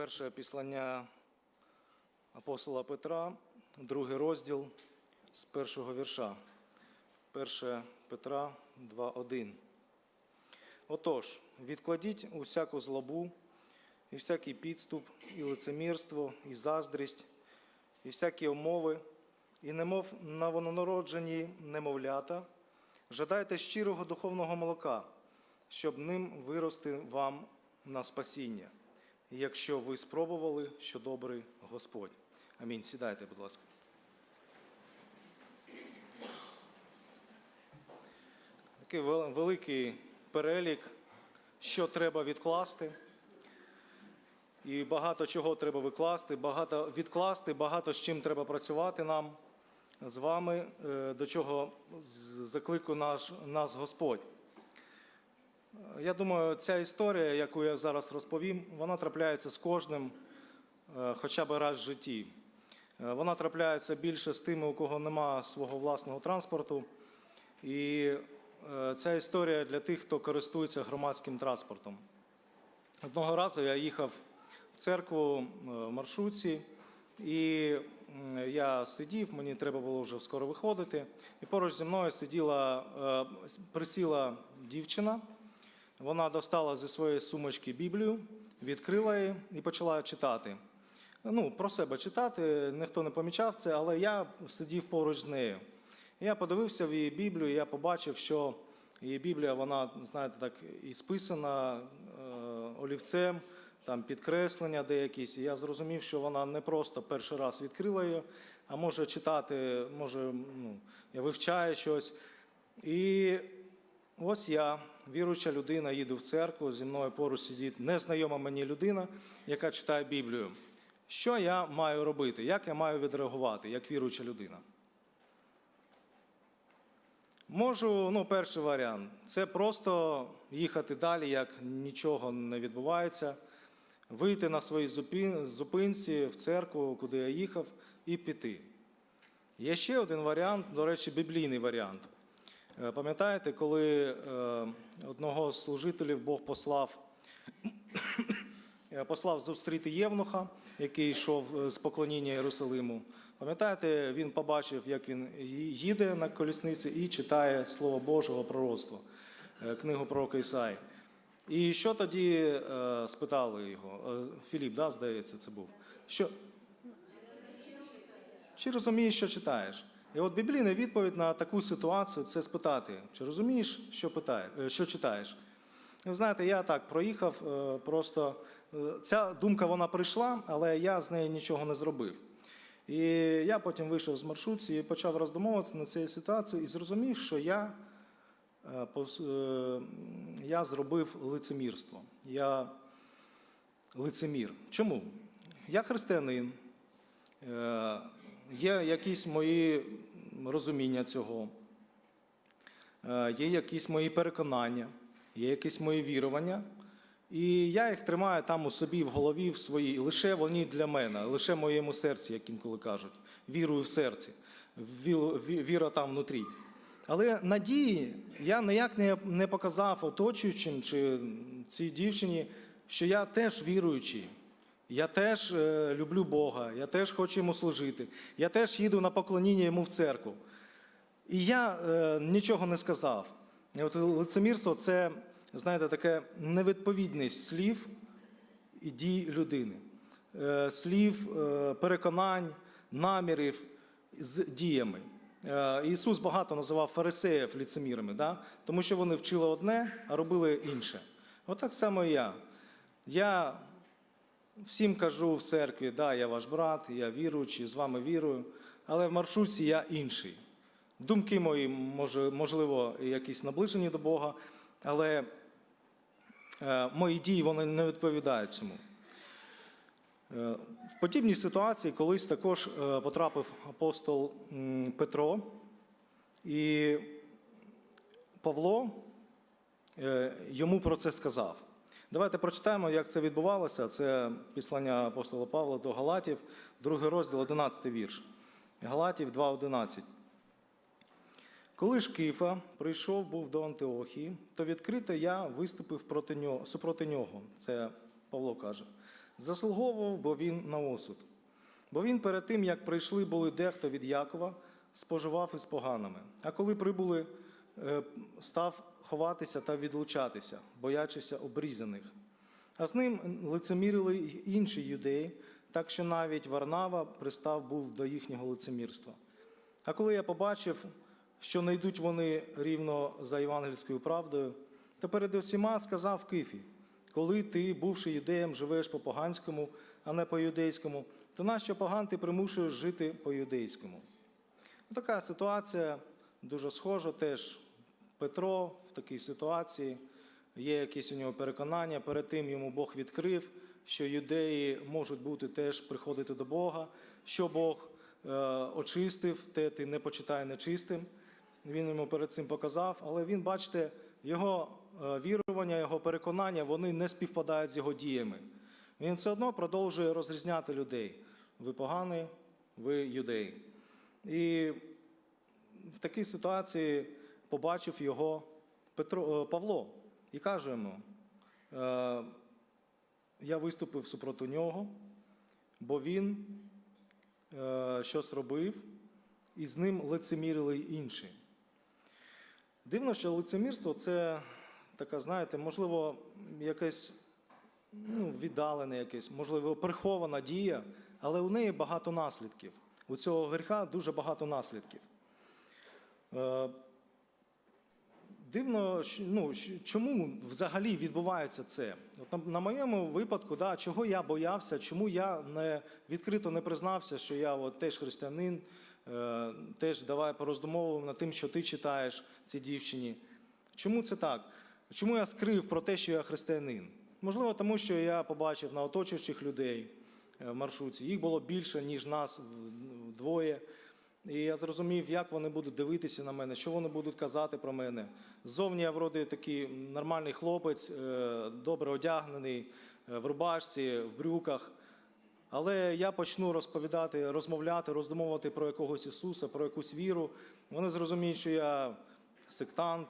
Перше післання апостола Петра, другий розділ з першого вірша. 1 Петра 2.1. Отож, відкладіть усяку злобу, і всякий підступ, і лицемірство, і заздрість, і всякі умови, і немов новонароджені немовлята, жадайте щирого духовного молока, щоб ним вирости вам на спасіння, якщо ви спробували, що добрий Господь. Амінь. Сідайте, будь ласка. Такий великий перелік, що треба відкласти. І багато чого треба викласти, багато відкласти, багато з чим треба працювати нам з вами, е, до чого закликав нас Господь. Я думаю, ця історія, яку я зараз розповім, вона трапляється з кожним е, хоча б раз в житті. Е, Вона трапляється більше з тими, у кого нема свого власного транспорту. І е, ця історія для тих, хто користується громадським транспортом. Одного разу я їхав в церкву в маршрутці, і я сидів, мені треба було вже скоро виходити. І поруч зі мною сиділа, присіла дівчина. Вона достала зі своєї сумочки Біблію, відкрила її і почала читати. Ну, про себе читати, ніхто не помічав це, але я сидів поруч з нею. Я подивився в її Біблію, і я побачив, що її Біблія, вона, знаєте, так і списана е, олівцем, там підкреслення деякісь. І я зрозумів, що вона не просто перший раз відкрила її, а може читати, може, ну, я вивчаю щось. І ось я, віруюча людина, їду в церкву, зі мною поруч сидить незнайома мені людина, яка читає Біблію. Що я маю робити? Як я маю відреагувати, як віруюча людина? Можу, ну, перший варіант це просто їхати далі, як нічого не відбувається, вийти на своїй зупин- зупинці в церкву, куди я їхав, і піти. Є ще один варіант, до речі, біблійний варіант. Е, Пам'ятаєте, коли е, одного з служителів Бог послав, послав зустріти Євнуха, який йшов е, з поклоніння Єрусалиму. Пам'ятаєте, він побачив, як він їде на колісниці і читає Слово Божого пророцтва, е, книгу пророка Ісаї. І що тоді спитали його? Філіп, да, здається, це був. Що, чи розумієш, що читаєш? І от біблійна відповідь на таку ситуацію це спитати, чи розумієш, що, питає, е, що читаєш? Ви знаєте, я так проїхав, е, просто е, ця думка вона прийшла, але я з нею нічого не зробив. І я потім вийшов з маршрутці і почав роздумовувати на цю ситуацію і зрозумів, що я, я зробив лицемірство. Я лицемір. Чому? Я християнин, є якісь мої розуміння цього, Е, є якісь мої переконання, є якісь мої вірування. І я їх тримаю там у собі в голові, в своїй, лише вони для мене, лише в моєму серці, як інколи кажуть. Вірую в серці, ві- ві- віра там внутрі. Але надії я ніяк не показав оточуючим чи цій дівчині, що я теж віруючий. Я теж е, люблю Бога, я теж хочу йому служити, я теж їду на поклоніння йому в церкву. І я е, нічого не сказав. От лицемірство це, знаєте, таке невідповідність слів і дій людини, Е, слів, е, переконань, намірів з діями. Е, Ісус багато називав фарисеїв ліцемірами, да? тому що вони вчили одне, а робили інше. Отак само і я. Я всім кажу в церкві, да, я ваш брат, я віруючий, з вами вірую, але в маршрутці я інший. Думки мої, можливо, якісь наближені до Бога, але е, мої дії вони не відповідають цьому. Е, В подібній ситуації колись також е, потрапив апостол Петро, і Павло йому про це сказав. Давайте прочитаємо, як це відбувалося. Це післання апостола Павла до Галатів, другий розділ, 11 вірш. Галатів 2.11. Коли ж Кифа прийшов був до Антиохії, то відкрито я виступив проти нього, супроти нього. Це Павло каже. заслуговував, бо він на осуд. Бо він перед тим, як прийшли були дехто від Якова, споживав із поганими. А коли прибули, став ховатися та відлучатися, боячися обрізаних. А з ним лицемірили й інші юдеї, так що навіть Варнава пристав був до їхнього лицемірства. А коли я побачив, що не йдуть вони рівно за євангельською правдою, то перед усіма сказав Кифі, коли ти, бувши юдеєм, живеш по поганському, а не по юдейському, то нащо поган ти примушуєш жити по юдейському? Така ситуація дуже схожа теж. Петро в такій ситуації є якісь у нього переконання. Перед тим йому Бог відкрив, що юдеї можуть бути теж приходити до Бога, що Бог е, очистив, те ти не почитай нечистим. Він йому перед цим показав, але він, бачите, його е, вірування, його переконання вони не співпадають з його діями. Він все одно продовжує розрізняти людей. Ви погані, ви юдеї. І в такій ситуації побачив його Петро, е, Павло і каже йому: е, я виступив супроти нього, бо він е, щось робив, і з ним лицемірили інші. Дивно, що лицемірство це така, знаєте, можливо, якесь ну, віддалене, якесь, можливо, прихована дія, але у неї багато наслідків. У цього гріха дуже багато наслідків. Е, Дивно, ну, чому взагалі відбувається це? От на, моєму випадку, да, чого я боявся, чому я не відкрито не признався, що я от, теж християнин, е, теж давай пороздумовуємо над тим, що ти читаєш цій дівчині. Чому це так? Чому я скрив про те, що я християнин? Можливо, тому що я побачив на оточуючих людей е, в маршрутці. Їх було більше, ніж нас вдвоє. І я зрозумів, як вони будуть дивитися на мене, що вони будуть казати про мене. Ззовні я вроді такий нормальний хлопець, е, добре одягнений, е, в рубашці, в брюках. Але я почну розповідати, розмовляти, роздумовувати про якогось Ісуса, про якусь віру. Вони зрозуміють, що я сектант.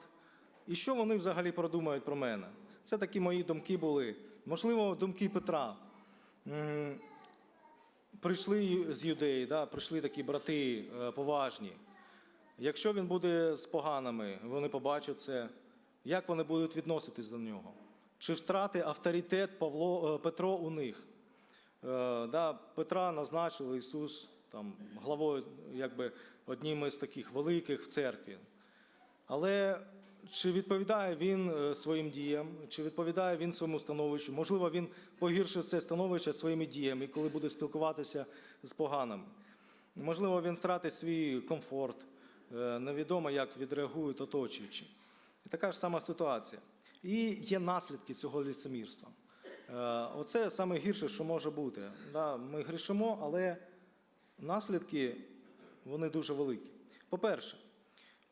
І що вони взагалі продумають про мене? Це такі мої думки були. Можливо, думки Петра. Прийшли з юдеї, да, прийшли такі брати е, поважні. Якщо він буде з поганими, вони побачать це, як вони будуть відноситись до нього? Чи втрати авторитет Павло, е, Петро у них? Е, да, Петра назначили Ісус там, главою якби, одним із таких великих в церкві. Але чи відповідає він е, своїм діям, чи відповідає він своєму становищу? Можливо, він погіршить це становище своїми діями, коли буде спілкуватися з поганими. Можливо, він втратить свій комфорт, е, невідомо, як відреагують оточуючі. Така ж сама ситуація. І є наслідки цього ліцемірства. Е, Оце саме гірше, що може бути. Ми грішимо, але наслідки вони дуже великі. По-перше,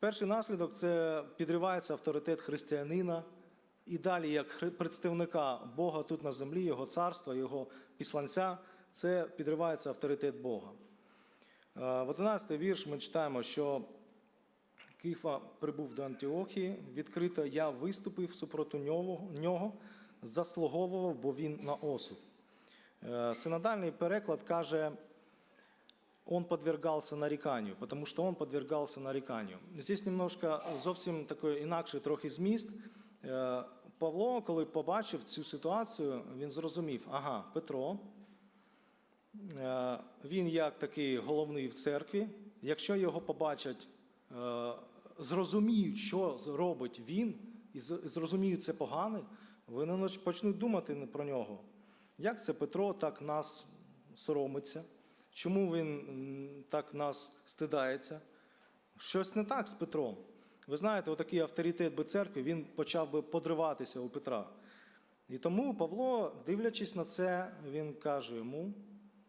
Перший наслідок це підривається авторитет християнина, і далі, як представника Бога тут на землі, Його царства, Його післанця, це підривається авторитет Бога. Е, В 11 вірш ми читаємо, що Кифа прибув до Антіохії, відкрито я виступив супроти нього, заслуговував, бо він на осуд. Е, Синодальний переклад каже, он подвергался наріканню, потому что он подвергался наріканню. Здесь немножко зовсім такий інакший трохи зміст. Е, Павло, коли побачив цю ситуацію, він зрозумів, ага, Петро, е, він як такий головний в церкві, якщо його побачать, е, зрозуміють, що робить він, і зрозуміють це погане, вони почнуть думати про нього. Як це Петро так нас соромиться? Чому він так нас стидається? Щось не так з Петром. Ви знаєте, отакий авторитет би церкви, він почав би подриватися у Петра. І тому Павло, дивлячись на це, він каже йому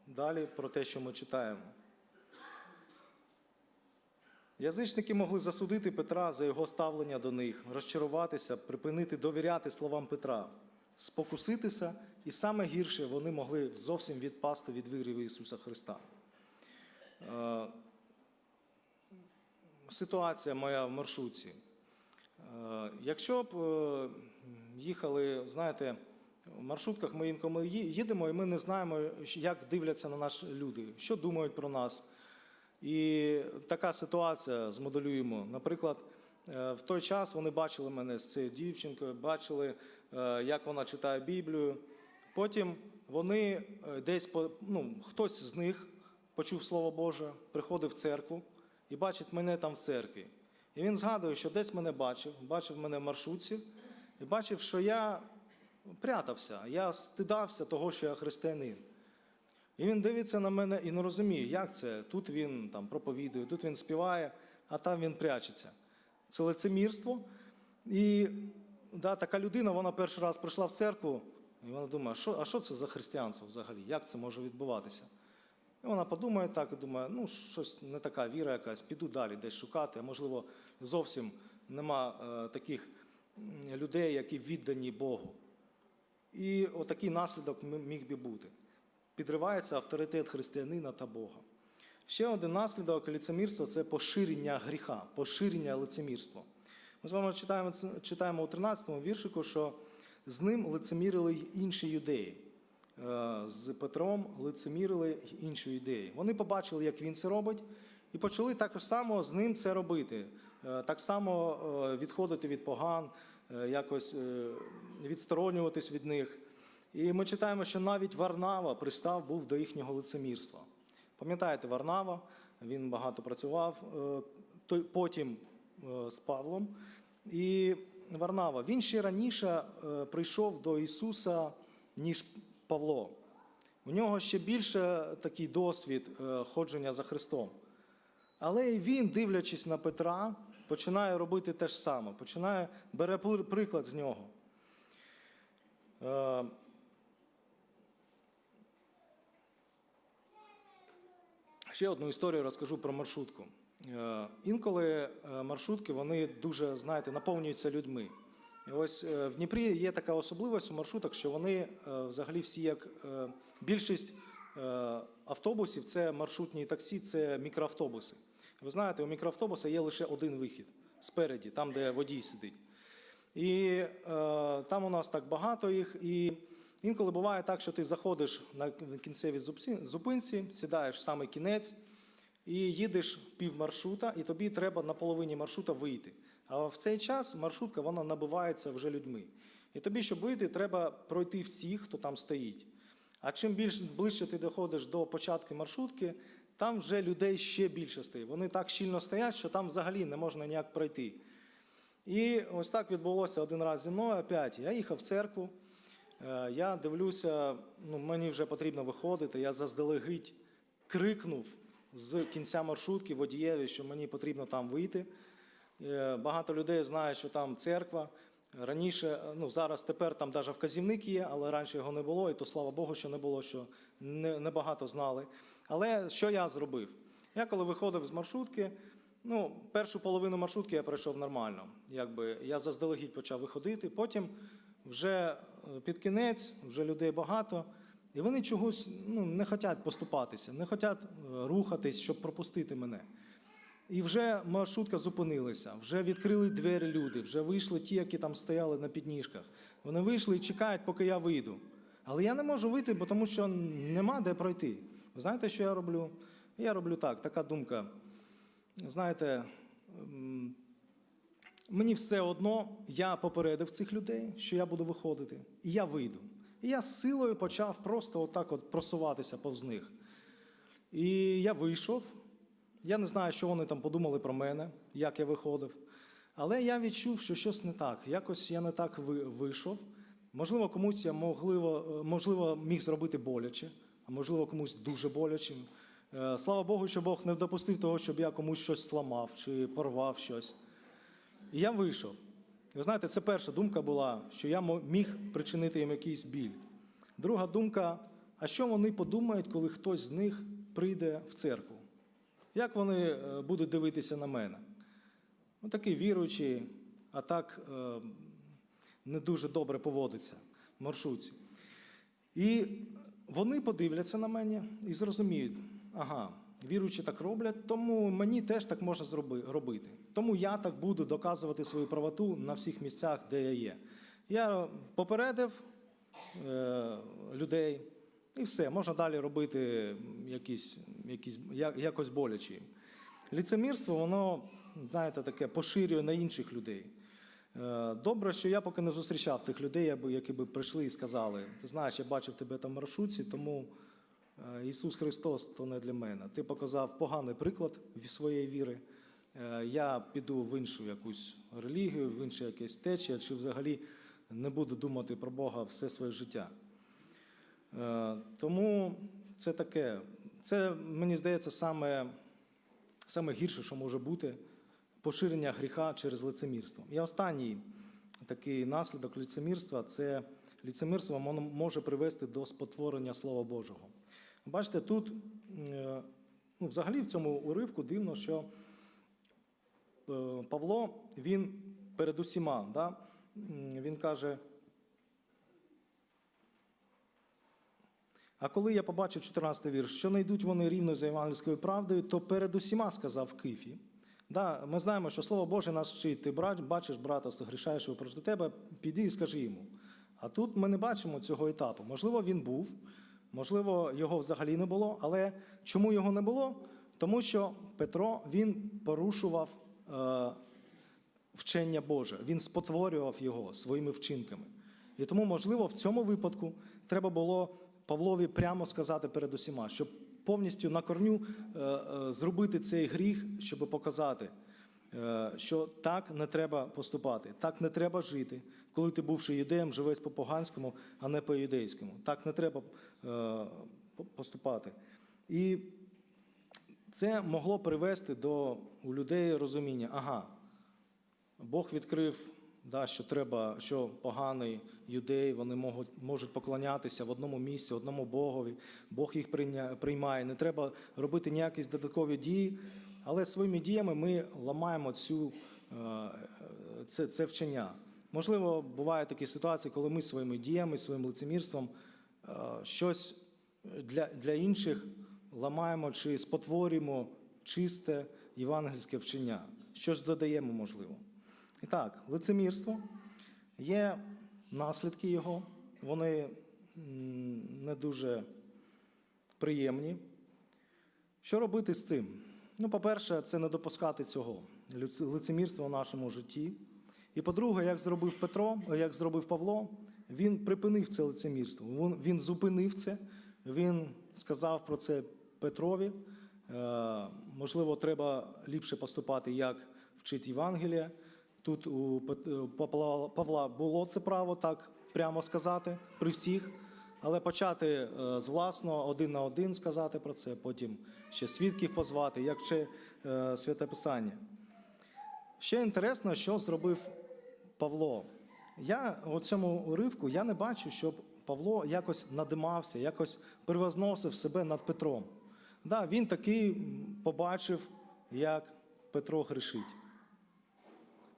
далі про те, що ми читаємо. Язичники могли засудити Петра за його ставлення до них, розчаруватися, припинити довіряти словам Петра, спокуситися, і саме гірше вони могли зовсім відпасти від віри в Ісуса Христа. Е, Ситуація моя в маршрутці. Е, Якщо б е, їхали, знаєте, В маршрутках ми інколи їдемо, і ми не знаємо, як дивляться на нас люди, що думають про нас. І така ситуація змоделюємо. Наприклад, в той час вони бачили мене з цією дівчинкою, бачили, як вона читає Біблію. Потім вони е, десь ну, хтось з них почув Слово Боже, приходив в церкву і бачить мене там в церкві. І він згадує, що десь мене бачив, бачив мене в маршрутці, і бачив, що я прятався, я стидався того, що я християнин. І він дивиться на мене і не розуміє, як це. Тут він там проповідує, тут він співає, а там він прячеться. Це лицемірство. І да, така людина, вона перший раз прийшла в церкву, і вона думає, що, а що це за християнство взагалі? Як це може відбуватися? І вона подумає так і думає, ну щось не така віра якась, піду далі десь шукати, а можливо, зовсім нема е, таких людей, які віддані Богу. І отакий наслідок міг би бути. Підривається авторитет християнина та Бога. Ще один наслідок лицемірства це поширення гріха, поширення лицемірства. Ми з вами читаємо, читаємо у 13 віршику, що з ним лицемірили й інші юдеї. Е, З Петром лицемірили й інші юдеї. Вони побачили, як він це робить, і почали так само з ним це робити. Е, Так само е, відходити від поган, якось відсторонюватись від них. І ми читаємо, що навіть Варнава пристав був до їхнього лицемірства. Пам'ятаєте, Варнава, він багато працював потім з Павлом. І Варнава, він ще раніше е, прийшов до Ісуса, ніж Павло. У нього ще більше такий досвід е, ходження за Христом. Але і він, дивлячись на Петра, починає робити те ж саме, починає, бере приклад з нього. Е, Ще одну історію розкажу про маршрутку. Е, Інколи е, маршрутки вони дуже, знаєте, наповнюються людьми. І ось е, в Дніпрі є така особливість у маршруток, що вони взагалі всі, як більшість автобусів, це маршрутні таксі, це мікроавтобуси. Ви знаєте, у мікроавтобуса є лише один вихід спереді, там, де водій сидить. І там у нас так багато їх. І інколи буває так, що ти заходиш на кінцевій зупинці, сідаєш в самий кінець і їдеш пів маршрута, і тобі треба на половині маршрута вийти. А в цей час маршрутка вона набивається вже людьми. І тобі, щоб вийти, треба пройти всіх, хто там стоїть. А чим більш ближче ти доходиш до початку маршрутки, там вже людей ще більше стоїть. Вони так щільно стоять, що там взагалі не можна ніяк пройти. І ось так відбулося один раз зі мною опять. Я їхав в церкву, е, я дивлюся, ну, мені вже потрібно виходити. Я заздалегідь крикнув з кінця маршрутки водієві, що мені потрібно там вийти. Е, Багато людей знає, що там церква. Раніше, е, ну зараз тепер там навіть вказівник є, але раніше його не було, і то слава Богу, що не було, що не- небагато знали. Але що я зробив? Я коли виходив з маршрутки, ну, першу половину маршрутки я пройшов нормально. Якби я заздалегідь почав виходити. Потім вже е, під кінець, вже людей багато, і вони чогось ну, не хочуть поступатися, не хочуть рухатись, щоб пропустити мене. І вже маршрутка зупинилася, вже відкрили двері люди, вже вийшли ті, які там стояли на підніжках. Вони вийшли і чекають, поки я вийду. Але я не можу вийти, бо тому що нема де пройти. Ви знаєте, що я роблю? Я роблю так, така думка. Знаєте, мені все одно, я попередив цих людей, що я буду виходити, і я вийду. І я з силою почав просто отак от просуватися повз них. І я вийшов. Я не знаю, що вони там подумали про мене, як я виходив. Але я відчув, що щось не так. Якось я не так вийшов. Можливо, комусь я можливо, можливо, міг зробити боляче, а можливо, комусь дуже боляче. Е, Слава Богу, що Бог не допустив того, щоб я комусь щось зламав чи порвав щось. І я вийшов. Ви знаєте, це перша думка була, що я міг причинити їм якийсь біль. Друга думка: а що вони подумають, коли хтось з них прийде в церкву? Як вони е, будуть дивитися на мене? Ну, такий віруючий, а так е, не дуже добре поводиться в маршрутці. І вони подивляться на мене і зрозуміють, ага, віруючі так роблять, тому мені теж так можна робити. Тому я так буду доказувати свою правоту на всіх місцях, де я є. Я попередив, е, людей, і все, можна далі робити якісь, якісь, я- якось боляче. Ліцемірство, воно, знаєте, таке поширює на інших людей. Е, Добре, що я поки не зустрічав тих людей, які би прийшли і сказали: ти знаєш, я бачив тебе там в маршрутці, тому е, Ісус Христос то не для мене. Ти показав поганий приклад своєї віри. Е, Я піду в іншу якусь релігію, в інше якесь течія, чи взагалі не буду думати про Бога все своє життя. Е, Тому це таке. Це, мені здається, саме, саме гірше, що може бути поширення гріха через лицемірство. І останній такий наслідок лицемірства це лицемірство може привести до спотворення Слова Божого. Бачите, тут е, ну, взагалі в цьому уривку дивно, що Павло він перед усіма, да, він каже. А коли я побачив 14 вірш, що не йдуть вони рівно за євангельською правдою, то перед усіма сказав Кифі. Да, ми знаємо, що Слово Боже нас вчить. Ти бачиш брата, согрішаєш його проти тебе, піди і скажи йому. А тут ми не бачимо цього етапу. Можливо, він був, можливо, його взагалі не було. Але чому його не було? Тому що Петро він порушував е, вчення Боже, він спотворював його своїми вчинками. І тому, можливо, в цьому випадку треба було Павлові прямо сказати перед усіма, щоб повністю на корню е, е, зробити цей гріх, щоб показати, е, що так не треба поступати, так не треба жити. Коли ти бувши юдеєм, живеш по поганському, а не по юдейському. Так не треба е, поступати. І це могло привести до у людей розуміння, ага, Бог відкрив, да, що треба, що поганий юдей, вони можуть, можуть поклонятися в одному місці, одному Богові. Бог їх приймає. Не треба робити ніякі додаткові дії, але своїми діями ми ламаємо цю, е, це, це вчення. Можливо, бувають такі ситуації, коли ми своїми діями, своїм лицемірством е, щось для, для інших ламаємо чи спотворюємо чисте євангельське вчення. Щось додаємо, можливо. І так, лицемірство є наслідки його, вони не дуже приємні. Що робити з цим? Ну, по-перше, це не допускати цього лицемірства в нашому житті. І по-друге, як зробив Петро, е, як зробив Павло, він припинив це лицемірство. Він, він зупинив це, він сказав про це Петрові. Е, можливо, треба ліпше поступати, як вчить Євангелія. Тут у Павла- Павла було це право так прямо сказати при всіх, але почати е, з власного один на один сказати про це, потім ще свідків позвати, як вче е, Святе Писання. Ще інтересно, що зробив Павло. Я у цьому уривку я не бачу, щоб Павло якось надимався, якось превозносив себе над Петром. Да, він такий побачив, як Петро грішить.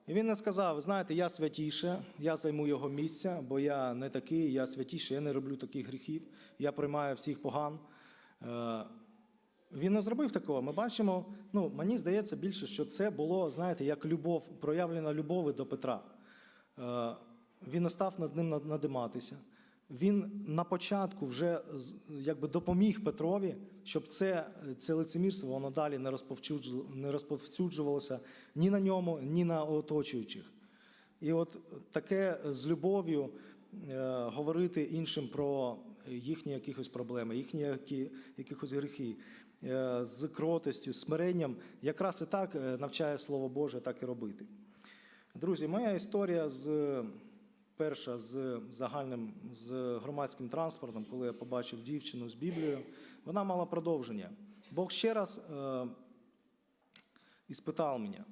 І він не сказав: знаєте, я святіше, я займу його місця, бо я не такий, я святіше, я не роблю таких гріхів, я приймаю всіх поган. Е, Він не зробив такого. Ми бачимо, ну мені здається більше, що це було, знаєте, як любов, проявлена любові до Петра. Е, Він не став над ним надиматися. Він на початку вже якби допоміг Петрові, щоб це, це лицемірство воно далі не не розповсюджувалося ні на ньому, ні на оточуючих. І от таке з любов'ю е, говорити іншим про їхні якихось проблеми, їхні які, якихось гріхи, е, з кротостю, смиренням, якраз і так е, навчає Слово Боже так і робити. Друзі, моя історія з перша з загальним з громадським транспортом, коли я побачив дівчину з Біблією, вона мала продовження. Бог ще раз е, іспитав мене.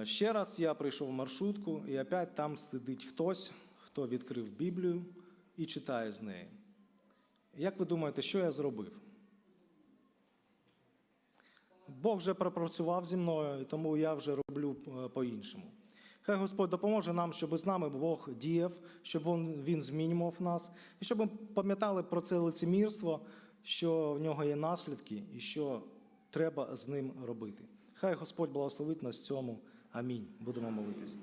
Е, Ще раз я прийшов в маршрутку, і опять там сидить хтось, хто відкрив Біблію і читає з неї. Як ви думаєте, що я зробив? Бог вже пропрацював зі мною, тому я вже роблю е, по-іншому. Хай Господь допоможе нам, щоб з нами Бог діяв, щоб Він, змінював нас, і щоб ми пам'ятали про це лицемірство, що в нього є наслідки і що треба з ним робити. Хай Господь благословить нас в цьому. Амінь. Будемо молитися.